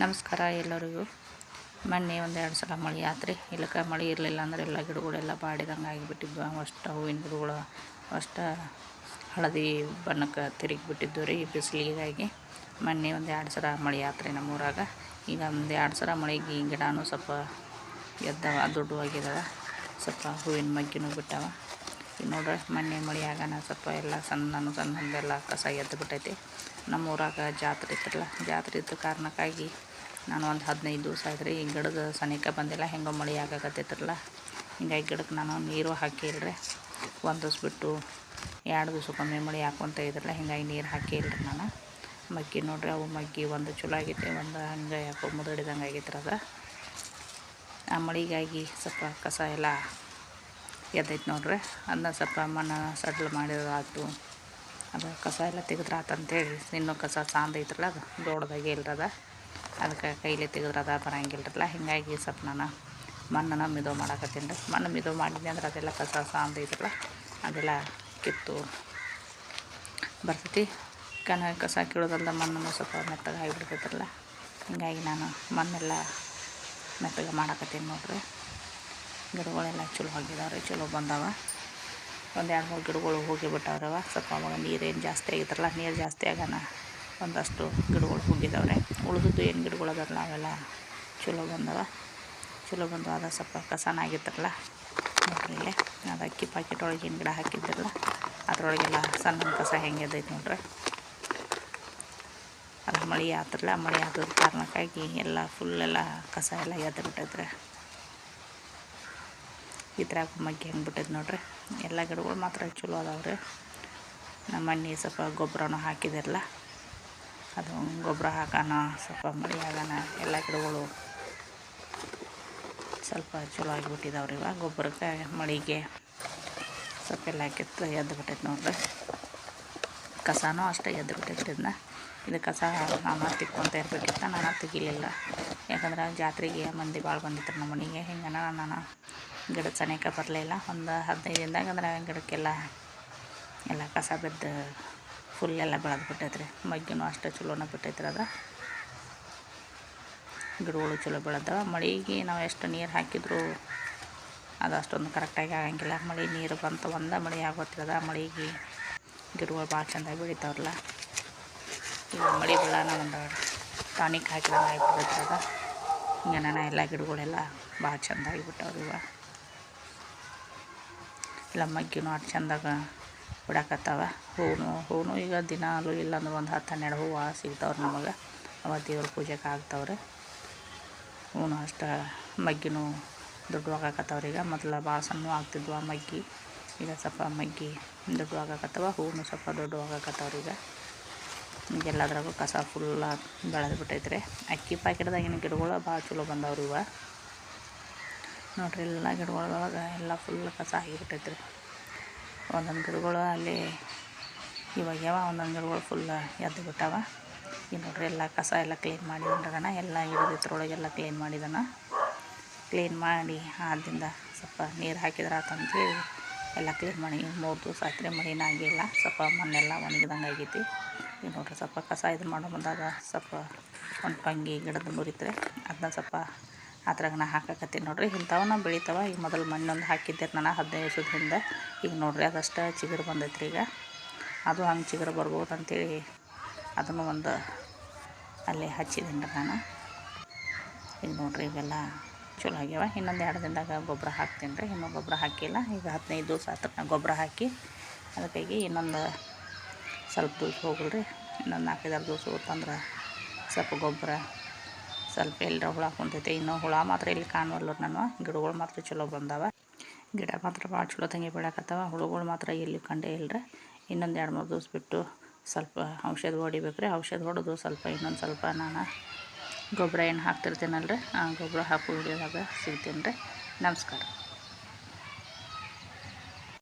ನಮಸ್ಕಾರ ಎಲ್ಲರಿಗೂ. ಮೊನ್ನೆ ಒಂದೆರಡು ಸಲ ಮಳೆ ಆತ್ರಿ ಇಲ್ಲಕ ಮಳೆ ಇರಲಿಲ್ಲ ಅಂದ್ರೆ ಎಲ್ಲ ಗಿಡಗಳೆಲ್ಲ ಬಾಡಿದಂಗೆ ಆಗಿಬಿಟ್ಟಿದ್ವು. ಅಷ್ಟು ಹೂವಿನ ಗಿಡಗಳು, ಅಷ್ಟು ಹಳದಿ ಬಣ್ಣಕ್ಕೆ ತಿರುಗಿ ಬಿಟ್ಟಿದ್ವು ರೀ ಬಿಸಿಲಿಗಾಗಿ. ಮೊನ್ನೆ ಒಂದು ಎರಡು ಸಲ ಮಳೆ ಆತ್ರಿ ನಮ್ಮೂರಾಗ. ಈಗ ಒಂದು ಎರಡು ಸಲ ಮಳೆಗೆ ಗಿಡನೂ ಸ್ವಲ್ಪ ಎದ್ದವ ದೊಡ್ಡವಾಗಿದ್ದಾವೆ ಸ್ವಲ್ಪ ಹೂವಿನ ಮಗ್ಗಿನೂ ಬಿಟ್ಟವ. ನೋಡ್ರಿ. ಮೊನ್ನೆ ಮಳೆ ಆಗೋಣ ಸ್ವಲ್ಪ ಎಲ್ಲ ಸಣ್ಣ ಸಣ್ಣದೆಲ್ಲ ಕಸ ಎದ್ದು ಬಿಟ್ಟೈತಿ. ನಮ್ಮ ಊರಾಗ ಜಾತ್ರೆ ಇತ್ತಲ್ಲ, ಜಾತ್ರೆ ಇದ್ದ ಕಾರಣಕ್ಕಾಗಿ ನಾನು ಒಂದು ಹದಿನೈದು ದಿವಸ ಆಯ್ತು ಈ ಗಿಡದ ಸನಿಕ ಬಂದಿಲ್ಲ, ಹೆಂಗೋ ಮಳೆ ಆಗಾಕತ್ತೈತ್ರಲ್ಲ. ಹಿಂಗಾಗಿ ಗಿಡಕ್ಕೆ ನಾನು ನೀರು ಹಾಕಿಲ್ರಿ. ಒಂದು ದಿವ್ಸ ಬಿಟ್ಟು ಎರಡು ದಿವ್ಸಕ್ಕೊಮ್ಮೆ ಮಳೆ ಹಾಕೊಂತ ಇದ್ರಲ್ಲ, ಹಿಂಗಾಗಿ ನೀರು ಹಾಕಿಲ್ರಿ ನಾನು. ಮಗ್ಗಿ ನೋಡ್ರಿ, ಅವು ಮಗ್ಗಿ ಒಂದು ಚಲೋ ಆಗೈತೆ, ಒಂದು ಹಂಗೆ ಯಾಕೋ ಮುದುಡಿದಂಗೆ ಆಗೈತ್ರಿ ಅದು. ಆ ಮಳೆಗಾಗಿ ಸ್ವಲ್ಪ ಕಸ ಎಲ್ಲ ಎದ್ದೈತೆ ನೋಡ್ರಿ. ಅದನ್ನ ಸ್ವಲ್ಪ ಮಣ್ಣು ಸಡ್ಲ್ ಮಾಡಿದ್ರಾಯ್ತು ಅದು ಕಸ ಎಲ್ಲ ತೆಗೆದ್ರೆ ಆತಂತೇಳಿ ಇನ್ನೂ ಕಸ ಸಾಂದ್ ಐತ್ರಲ್ಲ ಅದು ದೊಡ್ಡದಾಗಿ ಇಲ್ರದ. ಅದಕ್ಕೆ ಕೈಲಿ ತೆಗೆದ್ರೆ ಅದ ಬರಂಗಿಲ್ರಲ್ಲ. ಹಿಂಗಾಗಿ ಸ್ವಲ್ಪ ನಾನು ಮಣ್ಣನ್ನು ಮಿದು ಮಾಡಾಕತ್ತೀನಿ ರೀ. ಮಣ್ಣು ಮಿದು ಮಾಡಿದ್ದೆ ಅಂದ್ರೆ ಅದೆಲ್ಲ ಕಸ ಸಾಂದ್ ಐತ್ರಲ್ಲ, ಅದೆಲ್ಲ ಕಿತ್ತು ಬರ್ತೈತಿ. ಕನ ಕಸ ಕೀಳೋದಲ್ಲ ಮಣ್ಣನ್ನು ಸ್ವಲ್ಪ ಮೆತ್ತಗೆ ಆಗಿಬಿಡ್ತೈತ್ರಲ್ಲ. ಹಿಂಗಾಗಿ ನಾನು ಮಣ್ಣೆಲ್ಲ ಮೆತ್ತಗೆ ಮಾಡಾಕತ್ತೀನಿ ನೋಡ್ರಿ. ಗಿಡಗಳೆಲ್ಲ ಚಲೋ ಆಗಿದಾವೆ ಚಲೋ ಬಂದಾವ. ಒಂದು ಎರಡು ಮೂರು ಗಿಡಗಳು ಹೋಗಿಬಿಟ್ಟವ್ರವ ಸ್ವಲ್ಪ ಅವಾಗ ನೀರೇನು ಜಾಸ್ತಿ ಆಗಿದ್ರಲ್ಲ ನೀರು ಜಾಸ್ತಿ ಆಗೋಣ ಒಂದಷ್ಟು ಗಿಡಗಳು ಹೋಗಿದ್ದಾವ್ರೆ ಉಳಿದದ್ದು ಏನು ಗಿಡಗಳು ಅದಾರಲ್ಲ ಅವೆಲ್ಲ ಚಲೋ ಬಂದವ. ಚಲೋ ಬಂದು ಅದು ಸ್ವಲ್ಪ ಕಸನಾಗಿತ್ತಲ್ಲ ನೋಡ್ರಿ ಅದು ಅಕ್ಕಿ ಪಾಕೆಟ್ ಒಳಗೆ ಏನು ಗಿಡ ಹಾಕಿದ್ದಿರಲ್ಲ ಅದರೊಳಗೆಲ್ಲ ಸಣ್ಣ ಕಸ ಹೆಂಗೆ ಇದೈತೆ ನೋಡ್ರಿ. ಅದು ಮಳೆ ಆತ್ರಲ್ಲ ಮಳೆ ಆದ ಕಾರಣಕ್ಕಾಗಿ ಎಲ್ಲ ಫುಲ್ಲೆಲ್ಲ ಕಸ ಎಲ್ಲ ಎದ್ದು ಬಿಟ್ಟೈತ್ರಿ. ಇದ್ರಾಗ ಮಗ್ಗಿ ಹೆಂಗೆ ಬಿಟ್ಟೈತೆ ನೋಡ್ರಿ? ಎಲ್ಲ ಗಿಡಗಳು ಮಾತ್ರ ಚಲೋ ಅದಾವೆ ರೀ. ನಮ್ಮ ಮನೆ ಸ್ವಲ್ಪ ಗೊಬ್ಬರನೂ ಹಾಕಿದಿರಲ್ಲ ಅದು ಗೊಬ್ಬರ ಹಾಕೋಣ, ಸ್ವಲ್ಪ ಮಳೆ ಆಗೋಣ, ಎಲ್ಲ ಗಿಡಗಳು ಸ್ವಲ್ಪ ಚಲೋ ಆಗಿಬಿಟ್ಟಿದಾವೆ ರೀ ಇವಾಗ. ಗೊಬ್ಬರಕ್ಕೆ ಮಳೆಗೆ ಸ್ವಲ್ಪ ಎಲ್ಲ ಕಿತ್ತು, ಎದ್ದು ಬಿಟ್ಟೈತೆ ನೋಡ್ರಿ. ಕಸನೂ ಅಷ್ಟೇ ಎದ್ದು ಬಿಟ್ಟೈತೆ ರೀ ಇದನ್ನ ಇದು ಕಸ ನಾನು ತಿಕ್ಕೊಂತ ಇರ್ಬೇಕಿತ್ತ, ನಾನು ತೆಗಿಲಿಲ್ಲ. ಯಾಕಂದ್ರೆ ಜಾತ್ರೆಗೆ ಮಂದಿ ಭಾಳ ಬಂದಿತ್ತು ನಮ್ಮ ಮನೆಗೆ. ಹಿಂಗೆ ನಾನು ಗಿಡದ ಸನೇಕ ಬರಲಿಲ್ಲ ಒಂದು ಹದಿನೈದು ದಿನದಾಗ ಅಂದ್ರೆ ಗಿಡಕ್ಕೆಲ್ಲ ಎಲ್ಲ ಕಸ ಬಿದ್ದು ಫುಲ್ ಎಲ್ಲ ಬೆಳೆದು ಬಿಟ್ಟೈತ್ರಿ. ಮಗ್ಗಿನೂ ಅಷ್ಟೇ ಚಲೋನ ಬಿಟ್ಟೈತ್ರಿ ಅದು ಗಿಡಗಳು ಚಲೋ ಬೆಳೆದವ. ಮಳೆಗೆ ನಾವು ಎಷ್ಟು ನೀರು ಹಾಕಿದ್ರು ಅದು ಅಷ್ಟೊಂದು ಕರೆಕ್ಟಾಗಿ ಆಗಂಗಿಲ್ಲ. ಮಳೆ ನೀರು ಬಂತು ಒಂದ ಮಳೆ ಆಗೋತ್ತಿರದ ಮಳೆಗೆ ಗಿಡಗಳು ಭಾಳ ಚೆಂದಾಗಿ ಬೆಳಿತಾವ್ರಲ್ಲ. ಈಗ ಮಳೆ ಬೆಳನ ಒಂದು ಟಾನಿಕ್ ಹಾಕಿದಂಗೆ ಆಗಿಬಿಡ್ತಿರದ ಹಿಂಗೆ ನಾನು ಎಲ್ಲ ಗಿಡಗಳೆಲ್ಲ ಭಾಳ ಚೆಂದಾಗಿ ಬಿಟ್ಟವ್ರಿ ಇವ. ಎಲ್ಲ ಮಗ್ಗಿನೂ ಅಷ್ಟು ಚಂದಾಗ ಬಿಡಾಕತ್ತಾವ ಹೂವು ಹೂವು ಈಗ ದಿನಾಲು ಇಲ್ಲಾಂದ್ರೆ ಒಂದು ಹತ್ತು ಹನ್ನೆರಡು ಹೂವು ಸಿಗ್ತಾವ್ರಿ ನಮಗೆ. ಅವ ದೇವ್ರ ಪೂಜೆಗೆ ಆಗ್ತಾವ್ರಿ. ಹೂವು ಅಷ್ಟು ಮಗ್ಗಿನೂ ದೊಡ್ಡವಾಗಕತ್ತವ್ರಿ ಈಗ. ಮೊದಲು ಭಾಳ ಸಣ್ಣ ಆಗ್ತಿದ್ವು ಆ ಮಗ್ಗಿ. ಈಗ ಸ್ವಲ್ಪ ಮಗ್ಗಿ ದೊಡ್ಡವಾಗಕತ್ತವ ಹೂವು ಸ್ವಲ್ಪ ದೊಡ್ಡವಾಗಕತ್ತವ್ರಿ ಈಗ. ಎಲ್ಲದ್ರಾಗೂ ಕಸ ಫುಲ್ಲ ಬೆಳೆದು ಬಿಟ್ಟೈತ್ರಿ. ಅಕ್ಕಿ ಪ್ಯಾಕೆಟ್ದಾಗಿನ ಗಿಡಗಳು ಭಾಳ ಚಲೋ ಬಂದವ್ರಿ ಇವ. ನೋಡ್ರಿ ಎಲ್ಲ ಗಿಡಗಳೊಳಗೆ ಎಲ್ಲ ಫುಲ್ ಕಸ ಆಗಿಬಿಟ್ಟೈತ್ರಿ. ಒಂದೊಂದು ಗಿಡಗಳು ಅಲ್ಲಿ ಇವಾಗ ಯಾವ ಒಂದೊಂದು ಗಿಡಗಳು ಫುಲ್ ಎದ್ದು ಬಿಟ್ಟಾವ. ಈಗ ನೋಡ್ರಿ ಎಲ್ಲ ಕಸ ಎಲ್ಲ ಕ್ಲೀನ್ ಮಾಡಿದನ ಎಲ್ಲ ಇಡೋದಿತ್ರೊಳಗೆಲ್ಲ ಕ್ಲೀನ್ ಮಾಡಿದನ ಕ್ಲೀನ್ ಮಾಡಿ ಆದಿಂದ ಸ್ವಲ್ಪ ನೀರು ಹಾಕಿದ್ರೆ ಆತಂತೇಳಿ ಎಲ್ಲ ಕ್ಲೀನ್ ಮಾಡಿ ಮೂರು ದಿವಸ ಆಯ್ತು ಆಗಿಲ್ಲ. ಸ್ವಲ್ಪ ಮಣ್ಣೆಲ್ಲ ಒಣಗಿದಂಗೆ ಆಗೈತಿ. ಈಗ ನೋಡ್ರಿ ಸ್ವಲ್ಪ ಕಸ ಇದು ಮಾಡೋ ಬಂದಾಗ ಸ್ವಲ್ಪ ಒಂದು ಪಂಗಿ ಗಿಡದ ಮುರಿತ್ರೆ ಅದನ್ನ ಸ್ವಲ್ಪ ಅದ್ರಾಗ ನಾ ಹಾಕಕತ್ತೀನಿ ನೋಡ್ರಿ. ಇಂಥವನ್ನ ಬೆಳಿತಾವ. ಈಗ ಮೊದಲು ಮಣ್ಣೊಂದು ಹಾಕಿದ್ದೆ ನಾನು ಹದಿನೈದು ದಿವಸದ ಹಿಂದೆ. ಈಗ ನೋಡ್ರಿ ಅದಷ್ಟು ಚಿಗುರು ಬಂದೈತ್ರಿ ಈಗ. ಅದು ಹಂಗೆ ಚಿಗುರು ಬರ್ಬೋದು ಅಂತೇಳಿ ಅದನ್ನು ಒಂದು ಅಲ್ಲಿ ಹಚ್ಚಿದ್ದೀನಿ ನಾನು. ಈಗ ನೋಡ್ರಿ ಇವೆಲ್ಲ ಚಲೋ ಆಗ್ಯಾವ. ಇನ್ನೊಂದು ಎರಡು ದಿನದಾಗ ಗೊಬ್ಬರ ಹಾಕ್ತೀನಿ ರೀ. ಇನ್ನೂ ಗೊಬ್ಬರ ಹಾಕಿಲ್ಲ. ಈಗ ಹದಿನೈದು ದಿವಸ ಹತ್ರ ಗೊಬ್ಬರ ಹಾಕಿ ಅದಕ್ಕಾಗಿ ಇನ್ನೊಂದು ಸ್ವಲ್ಪ ದಿವ್ಸ ಹೋಗಲ್ರಿ ಇನ್ನೊಂದು ನಾಲ್ಕೈದಾರು ದಿವಸ ಹೋತಂದ್ರೆ ಸ್ವಲ್ಪ ಗೊಬ್ಬರ ಸ್ವಲ್ಪ ಎಲ್ಲರ ಹುಳ ಕುಂತೈತೆ. ಇನ್ನೂ ಹುಳ ಮಾತ್ರ ಇಲ್ಲಿ ಕಾಣುವಲ್ಲ ನಾನು. ಗಿಡಗಳು ಮಾತ್ರ ಚಲೋ ಬಂದಾವ. ಗಿಡ ಮಾತ್ರ ಭಾಳ ಚಲೋ ತಂಗಿ ಬೆಳಕತ್ತವ ಹುಳುಗಳು ಮಾತ್ರ ಎಲ್ಲಿ ಕಂಡೇ ಇಲ್ಲರ ಇನ್ನೊಂದು ಎರಡು ಮೂರು ದಿವ್ಸ ಬಿಟ್ಟು ಸ್ವಲ್ಪ ಔಷಧ ಹೊಡಿಬೇಕು ರೀ ಔಷಧ ಹೊಡೆದು ಸ್ವಲ್ಪ ಇನ್ನೊಂದು ಸ್ವಲ್ಪ ನಾನು ಗೊಬ್ಬರ ಏನು ಹಾಕ್ತಿರ್ತೀನಲ್ರಿ. ಆ ಗೊಬ್ಬರ ಹಾಕೋ ವಿಡಿಯೋದಾಗ ಸಿಗ್ತೀನಿ ರೀ. ನಮಸ್ಕಾರ.